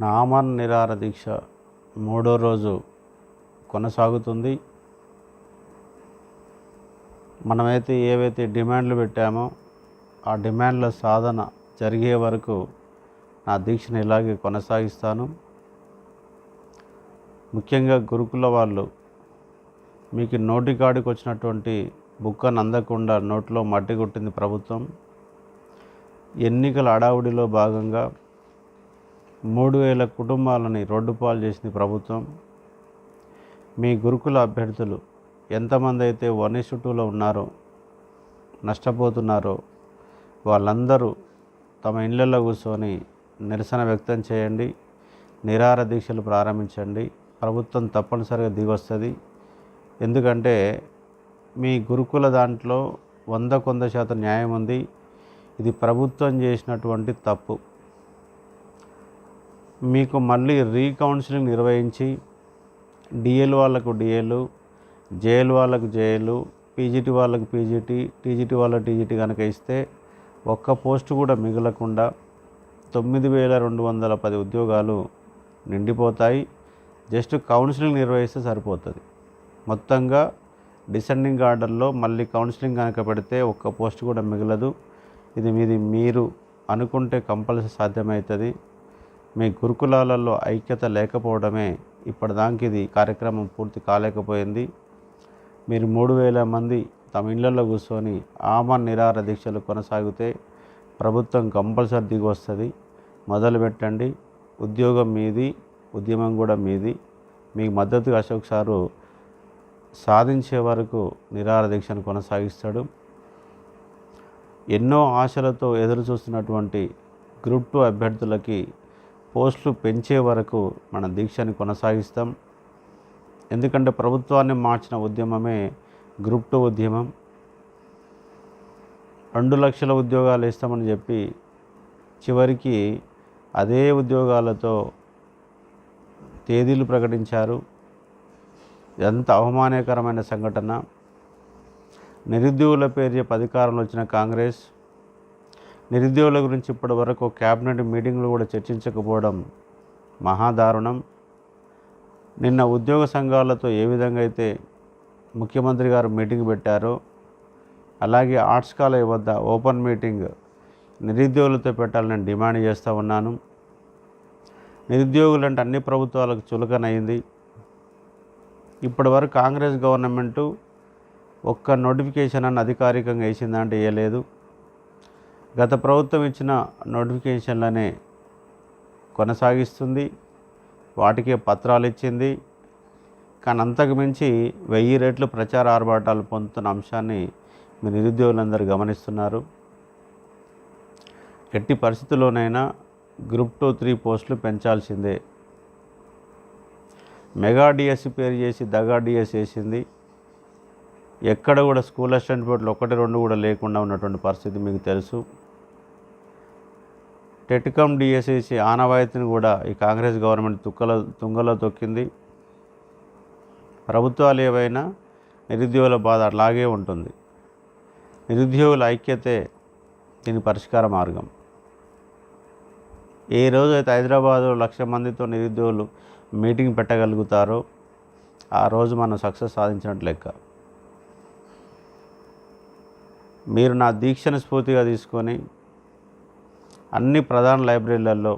నామన్ నిరార దీక్ష మూడో రోజు కొనసాగుతుంది. మనమైతే ఏవైతే డిమాండ్లు పెట్టామో ఆ డిమాండ్ల సాధన జరిగే వరకు నా దీక్షను ఇలాగే కొనసాగిస్తాను. ముఖ్యంగా గురుకుల వాళ్ళు మీకు నోటికాడికి వచ్చినటువంటి బుక్కను అందకుండా నోట్లో మట్టి కొట్టింది ప్రభుత్వం. ఎన్నికల అడావుడిలో భాగంగా మూడు వేల కుటుంబాలని రోడ్డు పాలు చేసింది ప్రభుత్వం. మీ గురుకుల అభ్యర్థులు ఎంతమంది అయితే వన్ ఇస్ టూలో ఉన్నారో నష్టపోతున్నారో వాళ్ళందరూ తమ ఇళ్ళల్లో కూర్చొని నిరసన వ్యక్తం చేయండి. నిరార దీక్షలు ప్రారంభించండి. ప్రభుత్వం తప్పనిసరిగా దిగొస్తుంది. ఎందుకంటే మీ గురుకుల దాంట్లో వంద కొంద శాతం న్యాయం ఉంది. ఇది ప్రభుత్వం చేసినటువంటి తప్పు. మీకు మళ్ళీ రీకౌన్సిలింగ్ నిర్వహించి డిఎల్ వాళ్ళకు డిఎల్ జేఎల్ వాళ్ళకు జేఎల్ పీజీటీ వాళ్ళకు పీజీటీ టీజీటీ వాళ్ళకు టీజీటీ కనుక ఇస్తే ఒక్క పోస్టు కూడా మిగలకుండా తొమ్మిది వేల రెండు వందల పది ఉద్యోగాలు నిండిపోతాయి. జస్ట్ కౌన్సిలింగ్ నిర్వహిస్తే సరిపోతుంది. మొత్తంగా డిసెండింగ్ ఆర్డర్లో మళ్ళీ కౌన్సిలింగ్ కనుక పెడితే ఒక్క పోస్ట్ కూడా మిగలదు. ఇది మీది మీరు అనుకుంటే కంపల్సరీ సాధ్యమవుతుంది. మీ గురుకులాలలో ఐక్యత లేకపోవడమే ఇప్పటిదానికి ఇది కార్యక్రమం పూర్తి కాలేకపోయింది. మీరు మూడు వేల మంది తమ ఇళ్ళలో కూర్చొని ఆమన్ నిరార దీక్షలు కొనసాగితే ప్రభుత్వం కంపల్సరీ దిగి వస్తుంది మొదలు పెట్టండి. ఉద్యోగం మీది ఉద్యమం కూడా మీది. మీకు మద్దతుగా అశోక్ సారు సాధించే వరకు నిరార దీక్షను కొనసాగిస్తాడు. ఎన్నో ఆశలతో ఎదురు చూస్తున్నటువంటి గ్రూప్ టూ అభ్యర్థులకి పోస్టులు పెంచే వరకు మన దీక్షని కొనసాగిస్తాం. ఎందుకంటే ప్రభుత్వాన్ని మార్చిన ఉద్యమమే గ్రూప్ టూ ఉద్యమం. రెండు లక్షల ఉద్యోగాలు ఇస్తామని చెప్పి చివరికి అదే ఉద్యోగాలతో తేదీలు ప్రకటించారు. ఎంత అవమానకరమైన సంఘటన. నిరుద్యోగుల పేరు చెప్పి అధికారంలో వచ్చిన కాంగ్రెస్ నిరుద్యోగుల గురించి ఇప్పటి వరకు క్యాబినెట్ మీటింగ్లు కూడా చర్చించకపోవడం మహాదారుణం. నిన్న ఉద్యోగ సంఘాలతో ఏ విధంగా అయితే ముఖ్యమంత్రి గారు మీటింగ్ పెట్టారో అలాగే ఆర్ట్స్ కాలేజ్ వద్ద ఓపెన్ మీటింగ్ నిరుద్యోగులతో పెట్టాలని డిమాండ్ చేస్తూ ఉన్నాను. నిరుద్యోగులు అంటే అన్ని ప్రభుత్వాలకు చులకనైంది. ఇప్పటి వరకు కాంగ్రెస్ గవర్నమెంటు ఒక్క నోటిఫికేషన్ అని అధికారికంగా వేసిందంటే వేయలేదు. గత ప్రభుత్వం ఇచ్చిన నోటిఫికేషన్లనే కొనసాగిస్తుంది. వాటికే పత్రాలు ఇచ్చింది. కానీ అంతకు మించి వెయ్యి రేట్లు ప్రచార ఆర్భాటాలు పొందుతున్న అంశాన్ని మీ నిరుద్యోగులందరూ గమనిస్తున్నారు. ఎట్టి పరిస్థితుల్లోనైనా గ్రూప్ టూ త్రీ పోస్టులు పెంచాల్సిందే. మెగా డిఎస్సి పేరు చేసి దగా డిఎస్ వేసింది. ఎక్కడ కూడా స్కూల్ అసిస్టెంట్ పోస్టులు ఒకటి రెండు కూడా లేకుండా ఉన్నటువంటి పరిస్థితి మీకు తెలుసు. టెట్కమ్ డిఎస్సి ఆనవాయితీని కూడా ఈ కాంగ్రెస్ గవర్నమెంట్ తుక్కల తుంగలో తొక్కింది. ప్రభుత్వాలు ఏవైనా నిరుద్యోగుల బాధ అలాగే ఉంటుంది. నిరుద్యోగుల ఐక్యతే దీని పరిష్కార మార్గం. ఏ రోజు అయితే హైదరాబాదు లక్ష మందితో నిరుద్యోగులు మీటింగ్ పెట్టగలుగుతారో ఆ రోజు మనం సక్సెస్ సాధించినట్టు లెక్క. మీరు నా దీక్షను స్ఫూర్తిగా తీసుకొని అన్ని ప్రధాన లైబ్రరీలలో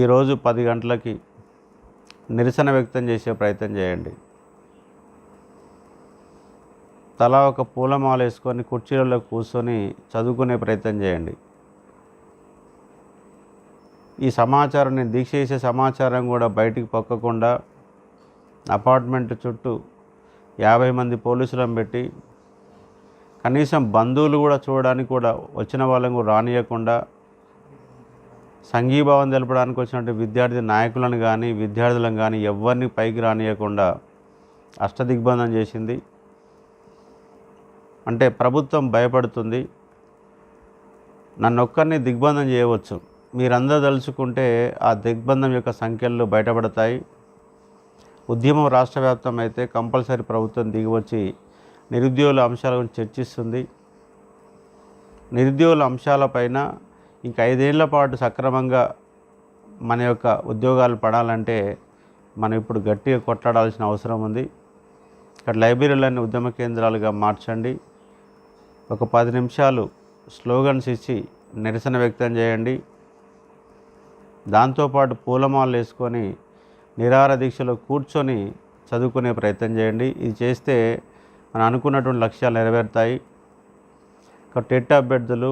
ఈరోజు పది గంటలకి నిరసన వ్యక్తం చేసే ప్రయత్నం చేయండి. తలా ఒక పూలమాల వేసుకొని కుర్చీలలో కూర్చొని చదువుకునే ప్రయత్నం చేయండి. ఈ సమాచారాన్ని దీక్ష చేసే సమాచారం కూడా బయటికి పొక్కకుండా అపార్ట్మెంట్ చుట్టూ యాభై మంది పోలీసులను పెట్టి కనీసం బంధువులు కూడా చూడడానికి కూడా వచ్చిన వాళ్ళని కూడా రానియకుండా సంఘీభావం తెలపడానికి వచ్చినట్టు విద్యార్థి నాయకులను కానీ విద్యార్థులను కానీ ఎవరిని పైకి రానియకుండా అష్టదిగ్బంధం చేసింది. అంటే ప్రభుత్వం భయపడుతుంది. నన్ను ఒక్కరిని దిగ్బంధం చేయవచ్చు. మీరందరూ తలుచుకుంటే ఆ దిగ్బంధం యొక్క సంఖ్యలు బయటపడతాయి. ఉద్యమం రాష్ట్ర వ్యాప్తం అయితే కంపల్సరీ ప్రభుత్వం దిగివచ్చి నిరుద్యోగుల అంశాల గురించి చర్చిస్తుంది. నిరుద్యోగుల అంశాలపైన ఇంకా ఐదేళ్ళ పాటు సక్రమంగా మన యొక్క ఉద్యోగాలు పడాలంటే మనం ఇప్పుడు గట్టిగా కొట్లాడాల్సిన అవసరం ఉంది. ఇక్కడ లైబ్రరీలన్నీ ఉద్యమ కేంద్రాలుగా మార్చండి. ఒక పది నిమిషాలు స్లోగన్స్ ఇచ్చి నిరసన వ్యక్తం చేయండి. దాంతోపాటు పూలమాలు వేసుకొని నిరాహార దీక్షలో కూర్చొని చదువుకునే ప్రయత్నం చేయండి. ఇది చేస్తే మనం అనుకున్నటువంటి లక్ష్యాలు నెరవేరుతాయి. ఇక టెట్ అభ్యర్థులు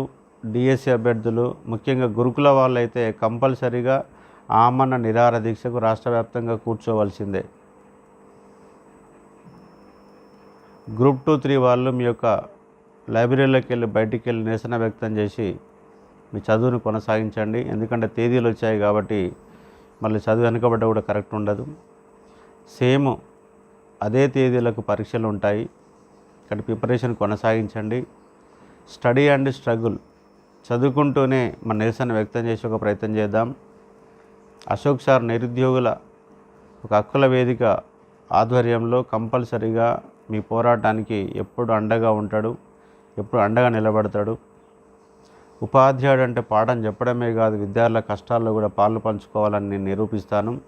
డిఎస్సి అభ్యర్థులు ముఖ్యంగా గురుకుల వాళ్ళైతే కంపల్సరిగా కంపల్సరీగా ఆమన్న నిరాహార దీక్షకు రాష్ట్ర వ్యాప్తంగా కూర్చోవలసిందే. గ్రూప్ టూ త్రీ వాళ్ళు మీ యొక్క లైబ్రరీలోకి వెళ్ళి బయటికి వెళ్ళి నిరసన వ్యక్తం చేసి మీ చదువును కొనసాగించండి. ఎందుకంటే తేదీలు వచ్చాయి కాబట్టి మళ్ళీ చదువు వెనుకబడ్డ కూడా కరెక్ట్ ఉండదు. సేమ్ అదే తేదీలకు పరీక్షలు ఉంటాయి. ఇక్కడ ప్రిపరేషన్ కొనసాగించండి. స్టడీ అండ్ స్ట్రగుల్ చదువుకుంటూనే మన నిరసన వ్యక్తం చేసే ఒక ప్రయత్నం చేద్దాం. అశోక్ సార్ నిరుద్యోగుల ఒక హక్కుల వేదిక ఆధ్వర్యంలో కంపల్సరీగా మీ పోరాటానికి ఎప్పుడు అండగా ఉంటాడు ఎప్పుడు అండగా నిలబడతాడు. ఉపాధ్యాయుడు అంటే పాఠం చెప్పడమే కాదు విద్యార్థుల కష్టాల్లో కూడా పాలు పంచుకోవాలని నేను నిరూపిస్తాను.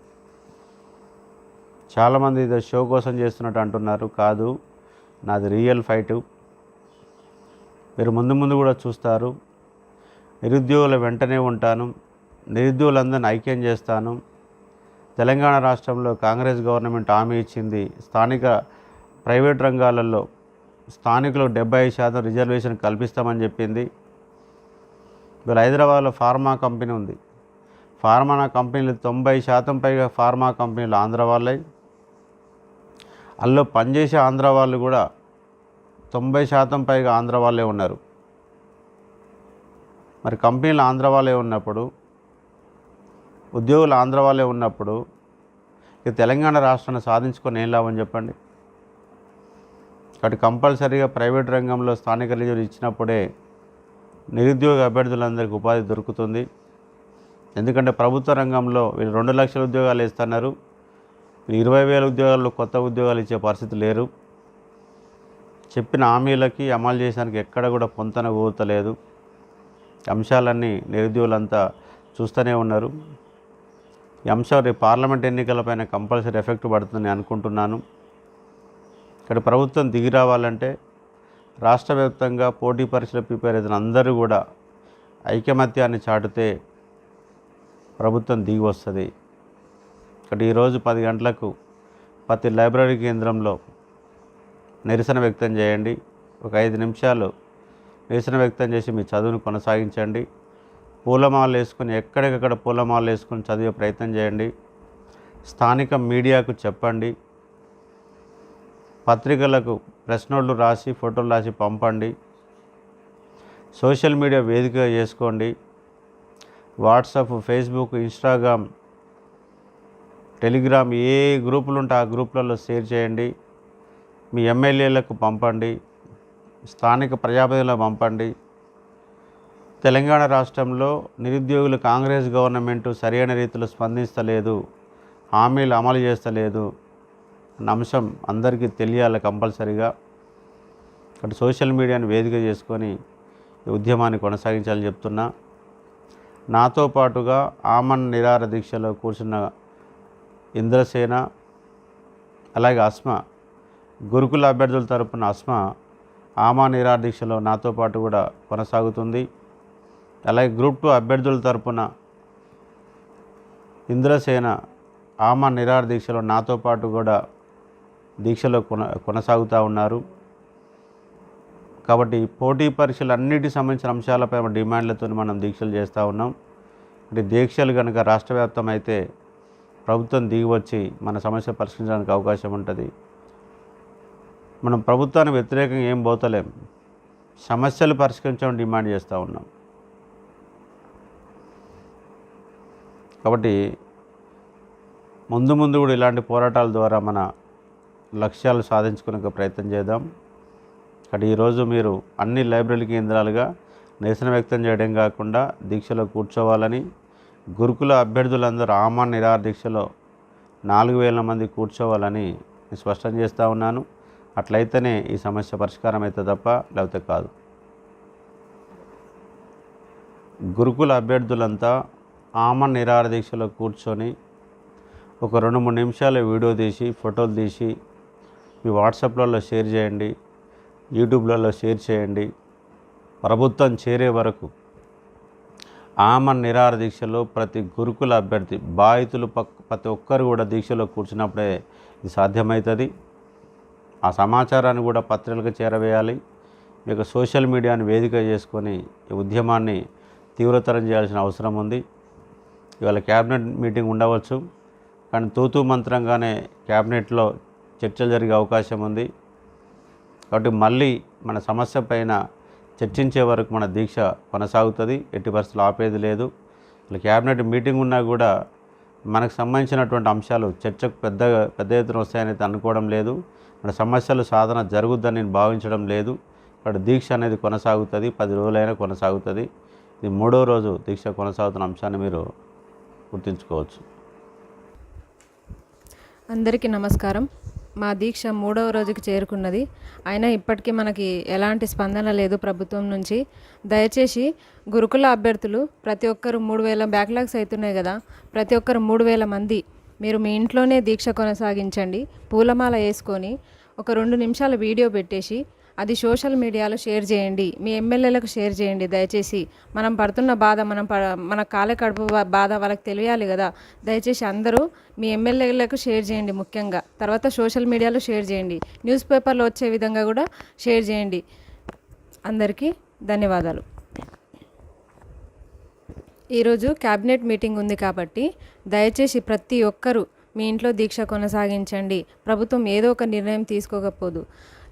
చాలామంది ఇది షో కోసం చేస్తున్నట్టు అంటున్నారు కాదు. నాది రియల్ ఫైటు. మీరు ముందు ముందు కూడా చూస్తారు. నిరుద్యోగుల వెంటనే ఉంటాను. నిరుద్యోగులందరిని ఐక్యం చేస్తాను. తెలంగాణ రాష్ట్రంలో కాంగ్రెస్ గవర్నమెంట్ హామీ ఇచ్చింది. స్థానిక ప్రైవేట్ రంగాలలో స్థానికులకు డెబ్బై శాతం రిజర్వేషన్ కల్పిస్తామని చెప్పింది. ఇప్పుడు హైదరాబాద్లో ఫార్మా కంపెనీ ఉంది. ఫార్మా కంపెనీలు తొంభై శాతం పైగా ఫార్మా కంపెనీలు ఆంధ్ర వాళ్ళై అందులో పనిచేసే ఆంధ్ర వాళ్ళు కూడా తొంభై శాతం పైగా ఆంధ్ర వాళ్ళే ఉన్నారు. మరి కంపెనీలు ఆంధ్ర వాళ్ళే ఉన్నప్పుడు ఉద్యోగులు ఆంధ్ర వాళ్ళే ఉన్నప్పుడు ఇక తెలంగాణ రాష్ట్రాన్ని సాధించుకొని ఏం లాభం చెప్పండి? కాబట్టి కంపల్సరీగా ప్రైవేట్ రంగంలో స్థానిక రిజర్వ్ ఇచ్చినప్పుడే నిరుద్యోగ అభ్యర్థులందరికీ ఉపాధి దొరుకుతుంది. ఎందుకంటే ప్రభుత్వ రంగంలో వీళ్ళు రెండు లక్షల ఉద్యోగాలు ఇస్తున్నారు ఇరవై వేల ఉద్యోగాల్లో కొత్త ఉద్యోగాలు ఇచ్చే పరిస్థితి లేరు. చెప్పిన హామీలకి అమలు చేయడానికి ఎక్కడ కూడా పొంతన లేదు అంశాలన్నీ నిరుద్యోగులంతా చూస్తూనే ఉన్నారు. ఈ అంశం రేపు పార్లమెంట్ ఎన్నికలపైన కంపల్సరీ ఎఫెక్ట్ పడుతుందని అనుకుంటున్నాను. ఇక్కడ ప్రభుత్వం దిగి రావాలంటే రాష్ట్ర వ్యాప్తంగా పోటీ పరీక్షలు ప్రిపేర్ అయిన అందరూ కూడా ఐకమత్యాన్ని చాటితే ప్రభుత్వం దిగి వస్తుంది. ఇక్కడ ఈరోజు పది గంటలకు ప్రతి లైబ్రరీ కేంద్రంలో నిరసన వ్యక్తం చేయండి. ఒక ఐదు నిమిషాలు నిరసన వ్యక్తం చేసి మీ చదువును కొనసాగించండి. పూలమాలలు వేసుకొని ఎక్కడికక్కడ పూలమాలలు వేసుకొని చదివే ప్రయత్నం చేయండి. స్థానిక మీడియాకు చెప్పండి. పత్రికలకు ప్రశ్నోళ్ళు రాసి ఫోటోలు రాసి పంపండి. సోషల్ మీడియా వేదిక చేసుకోండి. వాట్సాప్ ఫేస్బుక్ ఇన్స్టాగ్రామ్ టెలిగ్రామ్ ఏ గ్రూపులు ఉంటే ఆ గ్రూపులలో షేర్ చేయండి. మీ ఎమ్మెల్యేలకు పంపండి. స్థానిక ప్రజాప్రతినిధులకు పంపండి. తెలంగాణ రాష్ట్రంలో నిరుద్యోగులు కాంగ్రెస్ గవర్నమెంట్ సరైన రీతిలో స్పందిస్తలేదు. హామీలు అమలు చేస్తలేదు. అన్న అంశం అందరికీ తెలియాలి కంపల్సరీగా. అటు సోషల్ మీడియాను వేదిక చేసుకొని ఈ ఉద్యమాన్ని కొనసాగించాలని చెప్తున్నా. నాతో పాటుగా ఆమన్ నిరార దీక్షలో కూర్చున్న ఇంద్రసేన అలాగే అస్మ గురుకుల అభ్యర్థుల తరపున అస్మ ఆమా నిరాదీక్షలో నాతో పాటు కూడా కొనసాగుతుంది. అలాగే గ్రూప్ టూ అభ్యర్థుల తరపున ఇంద్రసేన ఆమా నిరార దీక్షలో నాతో పాటు కూడా దీక్షలో కొన కొనసాగుతూ ఉన్నారు. కాబట్టి పోటీ పరీక్షలు అన్నిటికి సంబంధించిన అంశాలపై డిమాండ్లతో మనం దీక్షలు చేస్తూ ఉన్నాం. అంటే దీక్షలు కనుక రాష్ట్ర వ్యాప్తం అయితే ప్రభుత్వం దిగి వచ్చి మన సమస్య పరిష్కరించడానికి అవకాశం ఉంటుంది. మనం ప్రభుత్వానికి వ్యతిరేకంగా ఏం పోతలేం. సమస్యలు పరిష్కరించడం డిమాండ్ చేస్తూ ఉన్నాం. కాబట్టి ముందు ముందు కూడా ఇలాంటి పోరాటాల ద్వారా మన లక్ష్యాలు సాధించుకునే ప్రయత్నం చేద్దాం. కానీ ఈరోజు మీరు అన్ని లైబ్రరీ కేంద్రాలుగా నిరసన వ్యక్తం చేయడం కాకుండా దీక్షలో కూర్చోవాలని గురుకుల అభ్యర్థులందరూ ఆమా నిరాహార దీక్షలో నాలుగు వేల మంది కూర్చోవాలని నేను స్పష్టం చేస్తూ ఉన్నాను. అట్లయితేనే ఈ సమస్య పరిష్కారం అయితే తప్ప లేకపోతే కాదు. గురుకుల అభ్యర్థులంతా ఆమన్ నిరాహార దీక్షలో కూర్చొని ఒక రెండు మూడు నిమిషాలు వీడియో తీసి ఫోటోలు తీసి మీ వాట్సాప్లలో షేర్ చేయండి యూట్యూబ్లలో షేర్ చేయండి. ప్రభుత్వం చేరే వరకు ఆమన్ నిరార దీక్షలో ప్రతి గురుకుల అభ్యర్థి బాధితులు ప్రతి ఒక్కరు కూడా దీక్షలో కూర్చున్నప్పుడే ఇది సాధ్యమవుతుంది ఆ సమాచారాన్ని కూడా పత్రికలకు చేరవేయాలి. మీకు సోషల్ మీడియాని వేదిక చేసుకొని ఈ ఉద్యమాన్ని తీవ్రతరం చేయాల్సిన అవసరం ఉంది. ఇవాళ క్యాబినెట్ మీటింగ్ ఉండవచ్చు. కానీ తూతూ మంత్రంగానే క్యాబినెట్లో చర్చలు జరిగే అవకాశం ఉంది. కాబట్టి మళ్ళీ మన సమస్య పైన చర్చించే వరకు మన దీక్ష కొనసాగుతుంది. ఎట్టి పరిస్థితులు ఆపేది లేదు. ఇలా క్యాబినెట్ మీటింగ్ ఉన్నా కూడా మనకు సంబంధించినటువంటి అంశాలు చర్చకు పెద్ద పెద్ద ఎత్తున వస్తాయని అనుకోవడం లేదు. మన సమస్యలు సాధన జరుగుద్దని నేను భావించడం లేదు. ఇక్కడ దీక్ష అనేది కొనసాగుతుంది. పది రోజులైనా కొనసాగుతుంది. ఇది మూడో రోజు దీక్ష కొనసాగుతున్న అంశాన్ని మీరు గుర్తుంచుకోవచ్చు. అందరికీ నమస్కారం. మా దీక్ష మూడవ రోజుకి చేరుకున్నది. అయినా ఇప్పటికీ మనకి ఎలాంటి స్పందన లేదు ప్రభుత్వం నుంచి. దయచేసి గురుకుల అభ్యర్థులు ప్రతి ఒక్కరు మూడు వేల బ్యాక్లాగ్స్ అవుతున్నాయి కదా. ప్రతి ఒక్కరు మూడు వేల మంది. మీరు మీ ఇంట్లోనే దీక్ష కొనసాగించండి. పూలమాల వేసుకొని ఒక రెండు నిమిషాల వీడియో పెట్టేసి అది సోషల్ మీడియాలో షేర్ చేయండి. మీ ఎమ్మెల్యేలకు షేర్ చేయండి. దయచేసి మనం పడుతున్న బాధ మనం ప మన కాళ్ళ కడుపు బాధ వాళ్ళకి తెలియాలి కదా. దయచేసి అందరూ మీ ఎమ్మెల్యేలకు షేర్ చేయండి ముఖ్యంగా. తర్వాత సోషల్ మీడియాలో షేర్ చేయండి. న్యూస్ పేపర్లో వచ్చే విధంగా కూడా షేర్ చేయండి. అందరికీ ధన్యవాదాలు. ఈరోజు క్యాబినెట్ మీటింగ్ ఉంది కాబట్టి దయచేసి ప్రతి ఒక్కరూ మీ ఇంట్లో దీక్ష కొనసాగించండి. ప్రభుత్వం ఏదో ఒక నిర్ణయం తీసుకోకపోదు.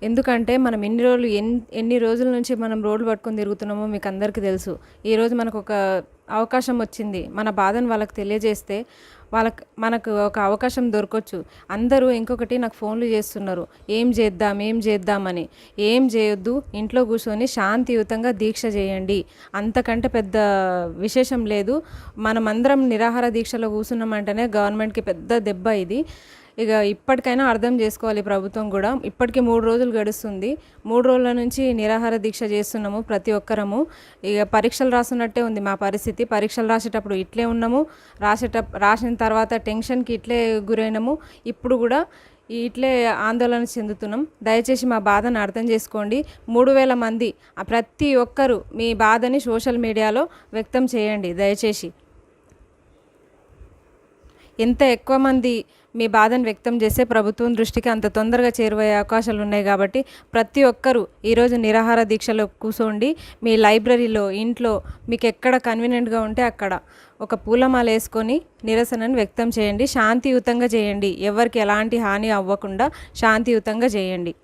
ఎందుకంటే మనం ఎన్ని రోజులు ఎన్ని ఎన్ని రోజుల నుంచి మనం రోడ్లు పట్టుకొని తిరుగుతున్నామో మీకు అందరికీ తెలుసు. ఈరోజు మనకు ఒక అవకాశం వచ్చింది. మన బాధను వాళ్ళకి తెలియజేస్తే వాళ్ళకి మనకు ఒక అవకాశం దొరకవచ్చు అందరూ ఇంకొకటి నాకు ఫోన్లు చేస్తున్నారు. ఏం చేద్దాం ఏం చేద్దామని. ఏం చేయొద్దు ఇంట్లో కూర్చొని శాంతియుతంగా దీక్ష చేయండి. అంతకంటే పెద్ద విశేషం లేదు. మనమందరం నిరాహార దీక్షలో కూర్చున్నామంటేనే గవర్నమెంట్కి పెద్ద దెబ్బ ఇది. ఇక ఇప్పటికైనా అర్థం చేసుకోవాలి ప్రభుత్వం కూడా. ఇప్పటికీ మూడు రోజులు గడుస్తుంది. మూడు రోజుల నుంచి నిరాహార దీక్ష చేస్తున్నాము ప్రతి ఒక్కరము. ఇక పరీక్షలు రాస్తున్నట్టే ఉంది మా పరిస్థితి. పరీక్షలు రాసేటప్పుడు ఇట్లే ఉన్నాము. రాసేట రాసిన తర్వాత టెన్షన్కి ఇట్లే గురైనాము. ఇప్పుడు కూడా ఇట్లే ఆందోళన చెందుతున్నాం. దయచేసి మా బాధను అర్థం చేసుకోండి. మూడు వేల మంది ప్రతి ఒక్కరూ మీ బాధని సోషల్ మీడియాలో వ్యక్తం చేయండి. దయచేసి. ఎంత ఎక్కువ మంది మీ బాధను వ్యక్తం చేస్తే ప్రభుత్వం దృష్టికి అంత తొందరగా చేరువయ్యే అవకాశాలు ఉన్నాయి కాబట్టి ప్రతి ఒక్కరూ ఈరోజు నిరాహార దీక్షలో కూర్చోండి మీ లైబ్రరీలో ఇంట్లో మీకు ఎక్కడ కన్వీనియంట్గా ఉంటే అక్కడ ఒక పూలమాల వేసుకొని నిరసనను వ్యక్తం చేయండి. శాంతియుతంగా చేయండి. ఎవరికి ఎలాంటి హాని అవ్వకుండా శాంతియుతంగా చేయండి.